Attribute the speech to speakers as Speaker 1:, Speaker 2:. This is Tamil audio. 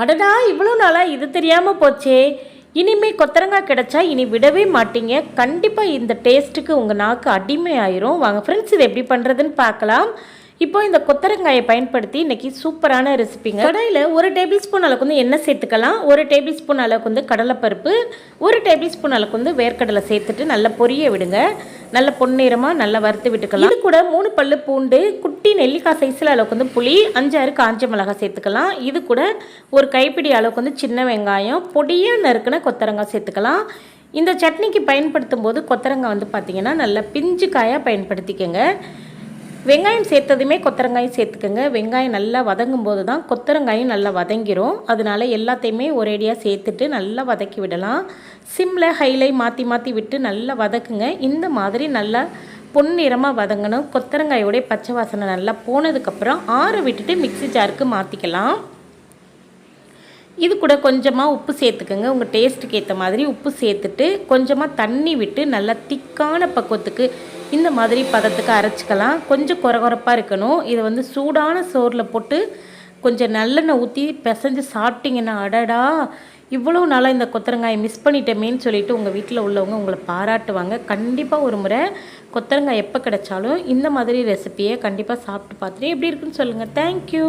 Speaker 1: அடடா இவ்வளோ நாளாக இது தெரியாமல் போச்சே. இனிமே கொத்தரங்காய் கிடைச்சா இனி விடவே மாட்டீங்க. கண்டிப்பாக இந்த டேஸ்ட்டுக்கு உங்கள் நாக்கு அடிமை ஆயிரும் வாங்க ஃப்ரெண்ட்ஸ் இது எப்படி பண்ணுறதுன்னு பார்க்கலாம். இப்போ இந்த கொத்தரங்காயை பயன்படுத்தி இன்னைக்கு சூப்பரான ரெசிபிங்க கடையில் ஒரு டேபிள் ஸ்பூன் அளவுக்கு வந்து எண்ணெய் சேர்த்துக்கலாம். ஒரு டேபிள் ஸ்பூன் அளவுக்கு வந்து கடலைப்பருப்பு. ஒரு டேபிள் ஸ்பூன் அளவுக்கு வந்து வேர்க்கடலை சேர்த்துட்டு நல்லா பொரிய விடுங்க. நல்ல பொன்னிறமாக நல்லா வறுத்து விட்டுக்கலாம். இது கூட மூணு பல்லு பூண்டு குட்டி நெல்லிக்காய் சைஸில் அளவுக்கு வந்து புளி அஞ்சாறு காஞ்ச மிளகாய் சேர்த்துக்கலாம். இது கூட ஒரு கைப்பிடி அளவுக்கு வந்து சின்ன வெங்காயம் பொடியாக நறுக்குன கொத்தரங்காய் சேர்த்துக்கலாம். இந்த சட்னிக்கு பயன்படுத்தும் போது கொத்தரங்காய் வந்து பார்த்திங்கன்னா நல்லா பிஞ்சு காயாக பயன்படுத்திக்கங்க. வெங்காயம் சேர்த்ததுமே கொத்தரங்காயும் சேர்த்துக்கோங்க. வெங்காயம் நல்லா வதங்கும் போது தான் கொத்தரங்காயும் நல்லா வதங்கிரும். அதனால எல்லாத்தையுமே ஒரேடியாக சேர்த்துட்டு நல்லா வதக்கி விடலாம். சிம்மில் ஹைலை மாற்றி மாற்றி விட்டு நல்லா வதக்குங்க. இந்த மாதிரி நல்லா பொன்னிறமாக வதங்கணும். கொத்தரங்காயோடைய பச்சை வாசனை நல்லா போனதுக்கப்புறம் ஆற விட்டுட்டு மிக்ஸி ஜாருக்கு மாற்றிக்கலாம் இது கூட கொஞ்சமாக உப்பு சேர்த்துக்கோங்க. உங்கள் டேஸ்ட்டுக்கு ஏற்ற மாதிரி உப்பு சேர்த்துட்டு கொஞ்சமாக தண்ணி விட்டு நல்லா திக்கான பக்குவத்துக்கு இந்த மாதிரி பதத்துக்கு அரைச்சிக்கலாம். கொஞ்சம் குறகுறப்பாக இருக்கணும். இதை வந்து சூடான சோறில் போட்டு கொஞ்சம் நல்லெண்ணெய் ஊற்றி பிசைஞ்சு சாப்பிட்டிங்கன்னா அடடா! இவ்வளோ நாளாக இந்த கொத்தரங்காயை மிஸ் பண்ணிட்டோமேன்னு சொல்லிட்டு உங்கள் வீட்டில் உள்ளவங்க உங்களை பாராட்டுவாங்க. கண்டிப்பாக ஒரு முறை கொத்தரங்காய் எப்போ கிடைச்சாலும் இந்த மாதிரி ரெசிப்பியை கண்டிப்பாக சாப்பிட்டு பார்த்துட்டு எப்படி இருக்குன்னு சொல்லுங்கள் தேங்க்யூ